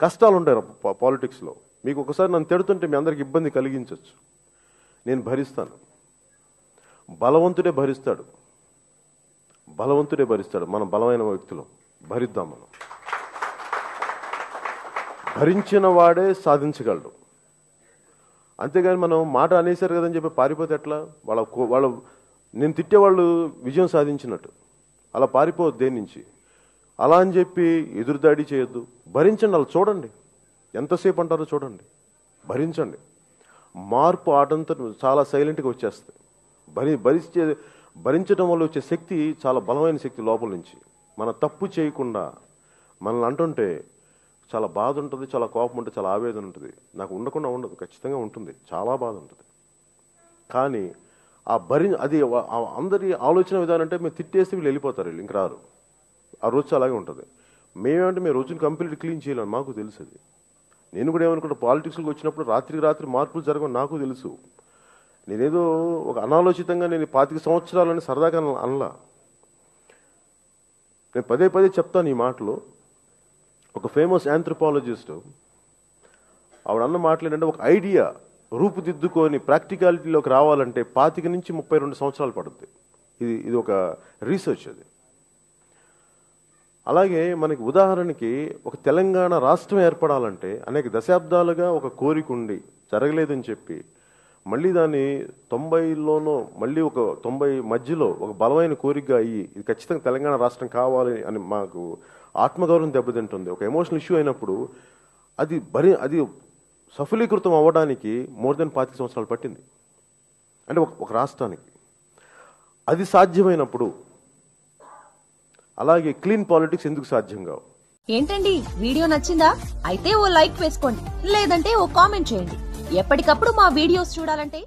కష్టాలు ఉంటాయి పాలిటిక్స్లో. మీకు ఒకసారి నన్ను తిడుతుంటే మీ అందరికి ఇబ్బంది కలిగించవచ్చు నేను భరిస్తాను. బలవంతుడే భరిస్తాడు. బలవంతుడే భరిస్తాడు. మనం బలమైన వ్యక్తులు. భరిద్దాం మనం. భరించిన వాడే సాధించగలడు. అంతేగాని మనం మాట అనేసారు కదని చెప్పి పారిపోతే ఎట్లా? వాళ్ళ వాళ్ళ నేను తిట్టేవాళ్ళు విజయం సాధించినట్టు. అలా పారిపోవద్దు దేని నుంచి? అలా అని చెప్పి ఎదురుదాడి చేయొద్దు. భరించండి అలా చూడండి. ఎంతసేపు అంటారో చూడండి. భరించండి. మార్పు ఆటంతా చాలా సైలెంట్గా వచ్చేస్తుంది. భరి భరించే భరించడం వల్ల వచ్చే శక్తి చాలా బలమైన శక్తి లోపల నుంచి. మన తప్పు చేయకుండా మనల్ని అంటుంటే చాలా బాధ ఉంటుంది చాలా కోపం ఉంటుంది చాలా ఆవేదన ఉంటుంది. నాకు ఉండకుండా ఉండదు ఖచ్చితంగా ఉంటుంది. చాలా బాధ ఉంటుంది. కానీ ఆ భరి అది అందరి ఆలోచన విధానం అంటే మేము తిట్టేస్తే వీళ్ళు వెళ్ళిపోతారు వీళ్ళు ఇంక రారు. ఆ రోజు అలాగే ఉంటుంది. మేమేమంటే మేము రోజుని కంప్లీట్ క్లీన్ చేయాలని మాకు తెలుసు అది. నేను కూడా ఏమనుకుంటా పాలిటిక్స్కి వచ్చినప్పుడు రాత్రికి రాత్రి మార్పులు జరగవు నాకు తెలుసు. నేనేదో ఒక అనాలోచితంగా నేను పాతిక సంవత్సరాలని సరదాగా అనలా. నేను పదే పదే చెప్తాను ఈ మాటలు. ఒక ఫేమస్ యాంథ్రపాలజిస్ట్ ఆవిడ అన్న మాటలు ఏంటంటే ఒక ఐడియా రూపుదిద్దుకొని ప్రాక్టికాలిటీలోకి రావాలంటే పాతిక నుంచి ముప్పై రెండు సంవత్సరాలు పడుతుంది ఇది ఇది ఒక రీసెర్చ్ అది. అలాగే మనకి ఉదాహరణకి ఒక తెలంగాణ రాష్ట్రం ఏర్పడాలంటే అనేక దశాబ్దాలుగా ఒక కోరిక ఉండి జరగలేదని చెప్పి మళ్ళీ దాన్ని తొంభైలోనో మళ్ళీ ఒక తొంభై మధ్యలో ఒక బలమైన కోరికగా అయ్యి ఇది ఖచ్చితంగా తెలంగాణ రాష్ట్రం కావాలి అని మాకు ఆత్మగౌరవం దెబ్బతింటుంది. ఒక ఎమోషనల్ ఇష్యూ అయినప్పుడు అది భరి అది సఫలీకృతం అవ్వడానికి మోర్ దెన్ పాతిక సంవత్సరాలు పట్టింది. అంటే ఒక ఒక రాష్ట్రానికి. అది సాధ్యమైనప్పుడు అలాగే క్లీన్ పాలిటిక్స్ ఎందుకు సాధ్యం కావు? ఏంటండి? వీడియో నచ్చిందా? అయితే ఓ లైక్ వేసుకోండి. లేదంటే ఓ కామెంట్ చేయండి. ఎప్పటికప్పుడు మా వీడియోస్ చూడాలంటే